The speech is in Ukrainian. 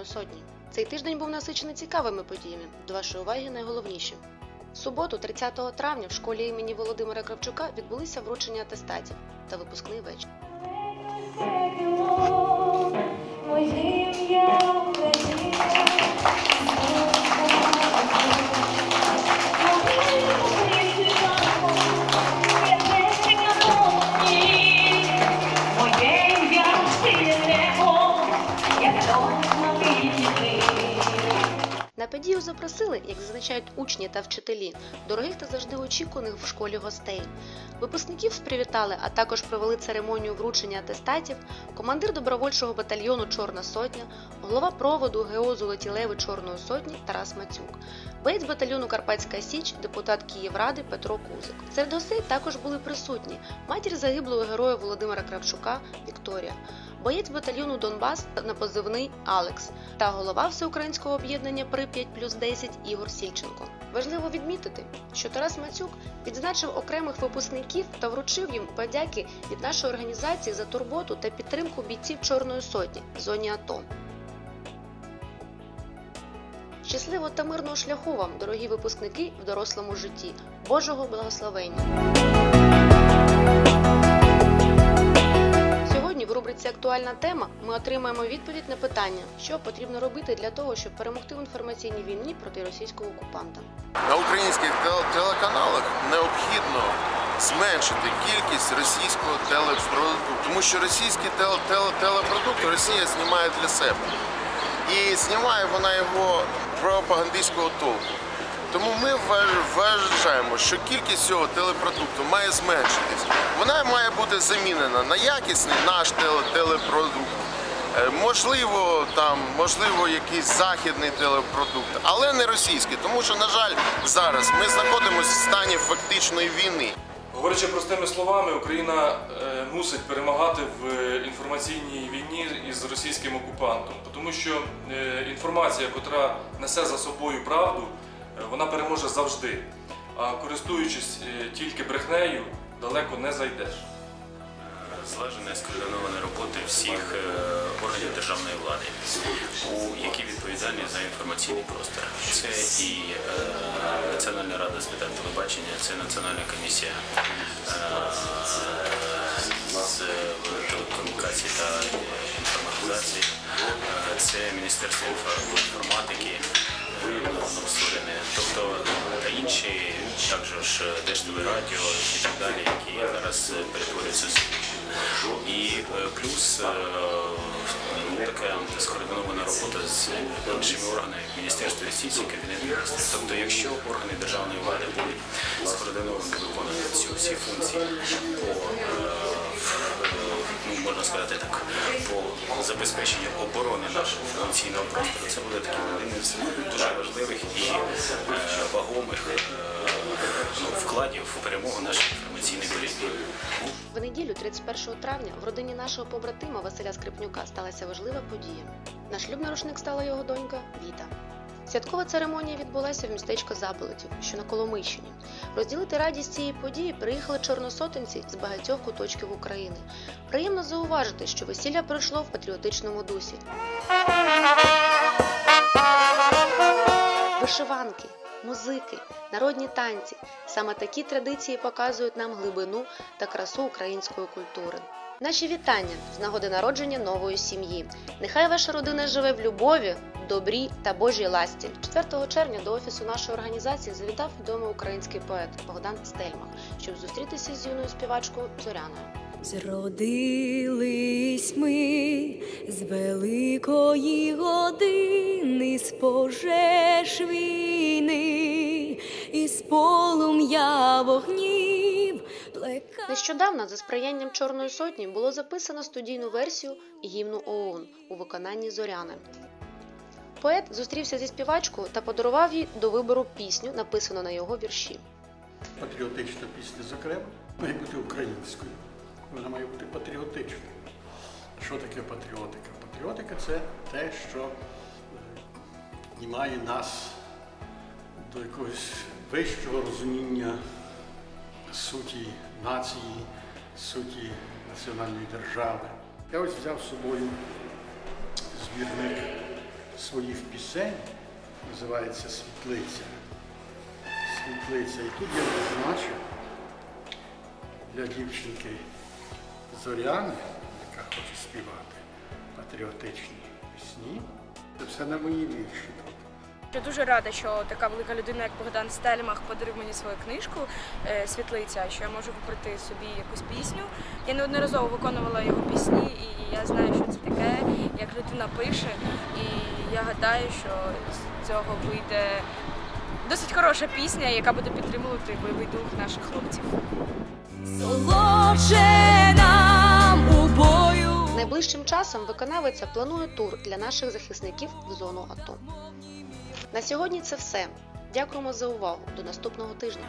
Чорної Сотні. Цей тиждень був насичений цікавими подіями. До вашої уваги найголовніші. В суботу, 30 травня, в школі імені Володимира Кравчука відбулися вручення атестатів та випускний вечір. Моє ім'я подію запросили, як зазначають учні та вчителі, дорогих та завжди очікуваних в школі гостей. Випускників привітали, а також провели церемонію вручення атестатів, командир добровольчого батальйону Чорна Сотня, голова проводу ГО Золотілеви Чорної Сотні Тарас Мацюк, боєць батальйону Карпатська Січ, депутат Київради Петро Кузик. Серед гостей також були присутні матір загиблого героя Володимира Кравчука Вікторія, боєць батальйону Донбас на позивний Алекс та голова всеукраїнського об'єднання при 5 плюс 10 Ігор Сільченко. Важливо відмітити, що Тарас Мацюк відзначив окремих випускників та вручив їм подяки від нашої організації за турботу та підтримку бійців Чорної сотні в зоні АТО. Щасливого та мирного шляху вам, дорогі випускники в дорослому житті. Божого благословення! Актуальна тема ми отримаємо відповідь на питання, що потрібно робити для того, щоб перемогти в інформаційній війні проти російського окупанта. На українських тел- телеканалах необхідно зменшити кількість російського телепродукту, тому що російський тел- тел- телепродукт Росія знімає для себе. І знімає вона його пропагандистського толку. Тому ми вважаємо, що кількість цього телепродукту має зменшитись. Вона має бути замінена на якісний наш теле- телепродукт. Е, Можливо, там, можливо, якийсь західний телепродукт, але не російський, тому що, на жаль, зараз ми знаходимося в стані фактичної війни. Говорячи простими словами, Україна е, мусить перемагати в інформаційній війні із російським окупантом, тому що е, інформація, яка несе за собою правду, вона переможе завжди. А користуючись е, тільки брехнею, далеко не зайдеш. Злажена скоординована роботи всіх е, органів державної влади, у які відповідальні за інформаційний простір. Це і е, Національна рада з питань телебачення, це Національна комісія е, з телекомунікації та е, інформатизації, е, це Міністерство інформатики. Е, створене, тобто та інші також ж Держтелерадіо і так далі, які зараз е, перетворюються в і е, плюс е, ну, така скоординована робота з іншими органами Міністерства юстиції, Кабінету міністрів. Тобто, якщо органи державної влади будуть скоординовано виконувати ці всі функції по е, ну, можна сказати так, по забезпеченню оборони нашого інформаційного простору, це буде таким одним з дуже важливих і е, вагомих е, ну, вкладів в перемогу нашої інформаційної боротьби. В неділю, 31 травня, в родині нашого побратима Василя Скрипнюка сталася важлива подія. На шлюбний рушник стала його донька Віта. Святкова церемонія відбулася в містечко Заболотів, що на Коломийщині. Розділити радість цієї події приїхали чорносотенці з багатьох куточків України. Приємно зауважити, що весілля пройшло в патріотичному дусі. Вишиванки, музики, народні танці саме такі традиції показують нам глибину та красу української культури. Наші вітання з нагоди народження нової сім'ї. Нехай ваша родина живе в любові, добрі та Божій ласті. 4 червня до офісу нашої організації завітав відомий український поет Богдан Стельмах, щоб зустрітися з юною співачкою Зоряною. Зродились ми з великої години, з пожеж війни, із полум'я вогнів. Плека... Нещодавно за сприянням Чорної сотні було записано студійну версію гімну ООН у виконанні Зоряни. Поет зустрівся зі співачкою та подарував їй до вибору пісню, написану на його вірші. Патріотична пісня, зокрема, має бути українською. Вона має бути патріотичною. Що таке патріотика? Патріотика це те, що е, піднімає нас до якогось вищого розуміння суті нації, суті національної держави. Я ось взяв з собою збірник своїх пісень, називається Світлиця. Світлиця. І тут я зазначив для дівчинки Зоряни, яка хоче співати патріотичні пісні. Це все на мої вірші. тут. Я дуже рада, що така велика людина, як Богдан Стельмах, подарив мені свою книжку е, Світлиця, що я можу вибрати собі якусь пісню. Я неодноразово виконувала його пісні, і я знаю, що це таке, як людина пише. І я гадаю, що з цього вийде досить хороша пісня, яка буде підтримувати бойовий дух наших хлопців. Солодше тобою. Найближчим часом виконавиця планує тур для наших захисників в зону АТО. На сьогодні це все. Дякуємо за увагу. До наступного тижня.